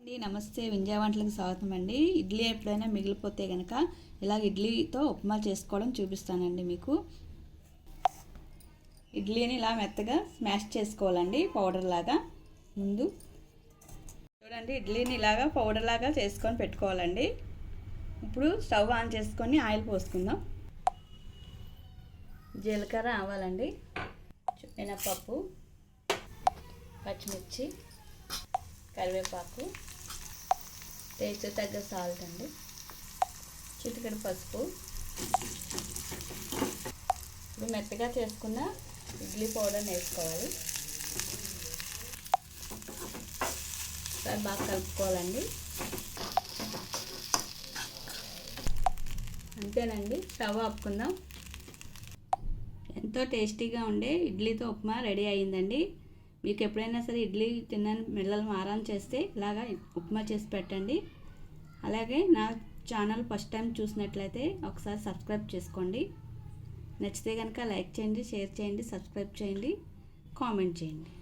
అండి నమస్తే. వింజా వంటలకు స్వాగతం అండి. ఇడ్లీ ఎప్పుడైనా మిగిలిపోతే కనుక ఇలాగ ఇడ్లీతో ఉప్మా చేసుకోవడం చూపిస్తానండి మీకు. ఇడ్లీని ఇలా మెత్తగా స్మాష్ చేసుకోవాలండి పౌడర్ లాగా. ముందు చూడండి ఇడ్లీని ఇలాగా పౌడర్ లాగా చేసుకొని పెట్టుకోవాలండి. ఇప్పుడు స్టవ్ ఆన్ చేసుకొని ఆయిల్ పోసుకుందాం. జీలకర్ర ఆవాలండి మినపప్పు పచ్చిమిర్చి కరివేపాకు టేస్ట్ తగ్గ సాల్ట్ అండి. చిటికెడు పసుపు. ఇప్పుడు మెత్తగా చేసుకున్న ఇడ్లీ పౌడర్ వేసుకోవాలి ఒకసారి బాగా కలుపుకోవాలండి. అంతేనండి స్టవ్ ఆపుకుందాం. ఎంతో టేస్టీగా ఉండే ఇడ్లీతో ఉప్మా రెడీ అయ్యిందండి మీకు ఎప్పుడైనా సరే ఇడ్లీ తిన్నాను పిల్లలు మారం చేస్తే ఇలాగా ఉప్మా చేసి పెట్టండి. అలాగే నా ఛానల్ ఫస్ట్ టైం చూసినట్లయితే ఒకసారి సబ్స్క్రైబ్ చేసుకోండి. నచ్చితే కనుక లైక్ చేయండి షేర్ చేయండి సబ్స్క్రైబ్ చేయండి కామెంట్ చేయండి.